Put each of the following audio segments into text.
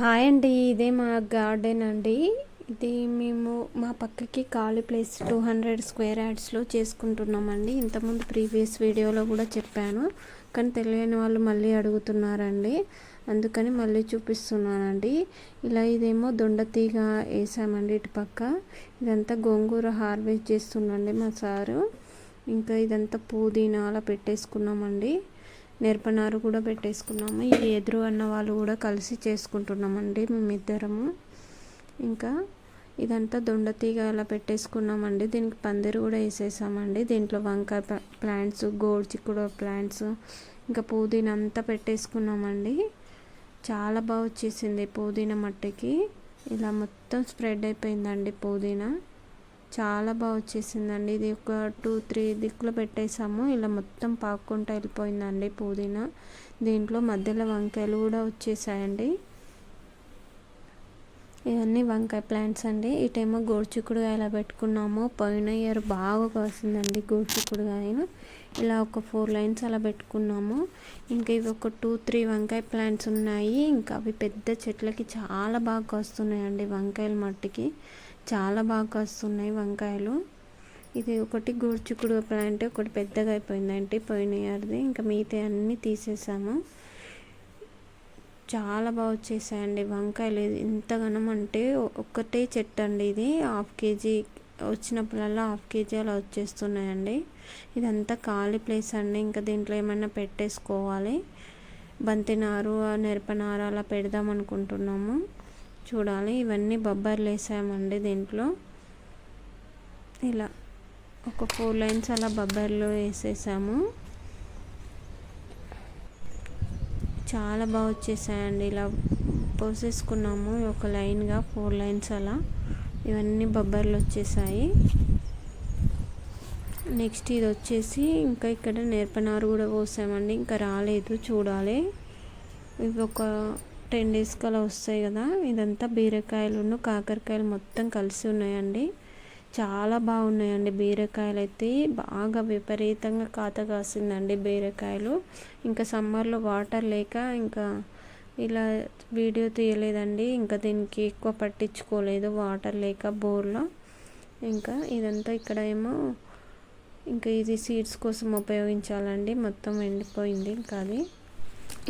Hi అండి ఇదే మా గార్డెన్ అండి. ఇది మేము మా పక్కకి ఖాళీ ప్లేస్ టూ హండ్రెడ్ స్క్వేర్ యాడ్స్లో చేసుకుంటున్నామండి. ఇంతకుముందు ప్రీవియస్ వీడియోలో కూడా చెప్పాను కానీ తెలియని వాళ్ళు మళ్ళీ అడుగుతున్నారండి. అందుకని మళ్ళీ చూపిస్తున్నానండి. ఇలా ఇదేమో దొండతీగ వేసామండి ఇటు పక్క. ఇదంతా గోంగూర హార్వెస్ట్ చేస్తుండండి మా సారు. ఇంకా ఇదంతా పుదీనా అలా పెట్టేసుకున్నామండి. నేర్పనారు కూడా పెట్టేసుకున్నాము. ఇది ఎదురు అన్న వాళ్ళు కూడా కలిసి చేసుకుంటున్నామండి మేమిద్దరము. ఇంకా ఇదంతా దొండతీగ అలా పెట్టేసుకున్నామండి. దీనికి పందిరి కూడా వేసేసామండి. దీంట్లో వంకాయ ప్లాంట్స్ గోడు చిక్కుడు ప్లాంట్స్ ఇంకా పుదీనా అంతా పెట్టేసుకున్నామండి. చాలా బాగా వచ్చేసింది పుదీనా మట్టికి. ఇలా మొత్తం స్ప్రెడ్ అయిపోయిందండి పుదీనా. చాలా బాగా వచ్చేసిందండి. ఇది ఒక టూ త్రీ దిక్కులు పెట్టేసాము. ఇలా మొత్తం పాక్కుంటూ వెళ్ళిపోయిందండి పుదీనా. దీంట్లో మధ్యలో వంకాయలు కూడా వచ్చేసాయండి. ఇవన్నీ వంకాయ ప్లాంట్స్ అండి. ఇటేమో గోరుచిక్కుడుగా ఇలా పెట్టుకున్నాము పోయిన ఇయర్ బాగా కాసిందండి గోరుచిక్కుడుగాయను ఇలా ఒక ఫోర్ లైన్స్ అలా పెట్టుకున్నాము. ఇంకా ఇవి ఒక టూ త్రీ వంకాయ ప్లాంట్స్ ఉన్నాయి. ఇంకా అవి పెద్ద చెట్లకి చాలా బాగా కాస్తున్నాయండి వంకాయల మట్టికి. చాలా బాగా వస్తున్నాయి వంకాయలు. ఇది ఒకటి గోర్చుకుడు ప్లాంట్ ఒకటి పెద్దగా అయిపోయిందండి పోయిన ఇయర్ది. ఇంకా మిగతా అన్నీ తీసేసాము. చాలా బాగా వచ్చేసాయండి. వంకాయలు ఇంతగానం అంటే ఒక్కటే చెట్టు అండి ఇది. హాఫ్ కేజీ వచ్చినప్పుడల్లా హాఫ్ కేజీ అలా వచ్చేస్తున్నాయండి. ఇదంతా ఖాళీ ప్లేస్ అండి. ఇంకా దీంట్లో ఏమైనా పెట్టేసుకోవాలి. బంతినారు నెరపనారు అలా పెడదాం అనుకుంటున్నాము. చూడాలి. ఇవన్నీ బొబ్బర్లు వేసామండి దీంట్లో. ఇలా ఒక ఫోర్ లైన్స్ అలా బొబ్బర్లు వేసేసాము. చాలా బాగా వచ్చేసాయండి. ఇలా పోసేసుకున్నాము. ఒక లైన్గా ఫోర్ లైన్స్ అలా. ఇవన్నీ బొబ్బర్లు వచ్చేసాయి. నెక్స్ట్ ఇది వచ్చేసి ఇంకా ఇక్కడ నేర్పనారు కూడా పోసామండి. ఇంకా రాలేదు చూడాలి. ఇవి ఒక టెన్ డేస్కి అలా వస్తాయి కదా. ఇదంతా బీరకాయలు కాకరకాయలు మొత్తం కలిసి ఉన్నాయండి. చాలా బాగున్నాయండి బీరకాయలు అయితే బాగా విపరీతంగా కాత కాసిందండి బీరకాయలు. ఇంకా సమ్మర్లో వాటర్ లేక ఇంకా ఇలా వీడియో తీయలేదండి. ఇంకా దీనికి ఎక్కువ పట్టించుకోలేదు వాటర్ లేక బోర్లో. ఇంకా ఇదంతా ఇక్కడ ఏమో ఇంకా ఇది సీడ్స్ కోసం ఉపయోగించాలండి. మొత్తం ఎండిపోయింది ఇంకా అది.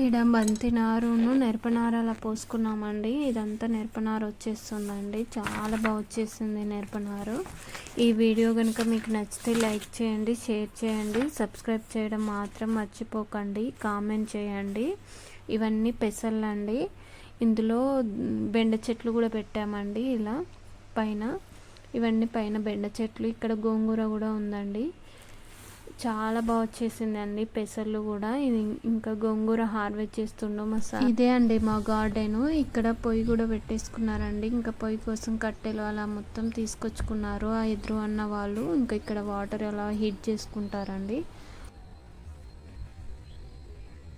ఇడ బంతి నారును నెరపనారలా పోసుకున్నామండి. ఇదంతా నెరపనారు వచ్చేస్తుందండి. చాలా బాగా వచ్చేసింది నెరపనారు. ఈ వీడియో కనుక మీకు నచ్చితే లైక్ చేయండి షేర్ చేయండి సబ్స్క్రైబ్ చేయడం మాత్రం మర్చిపోకండి కామెంట్ చేయండి. ఇవన్నీ పెసళ్ళండి. ఇందులో బెండ చెట్లు కూడా పెట్టామండి ఇలా పైన. ఇవన్నీ పైన బెండ చెట్లు. ఇక్కడ గోంగూర కూడా ఉందండి. చాలా బాగా వచ్చేసిందండి పెసర్లు కూడా. ఇది ఇంకా గోంగూర హార్వెస్ట్ చేస్తుండో మసాలా ఇదే అండి మా గార్డెన్. ఇక్కడ పొయ్యి కూడా పెట్టేసుకున్నారండి. ఇంకా పొయ్యి కోసం కట్టెలు అలా మొత్తం తీసుకొచ్చుకున్నారు ఆ ఎదురు అన్న వాళ్ళు. ఇంకా ఇక్కడ వాటర్ అలా హీట్ చేసుకుంటారండి.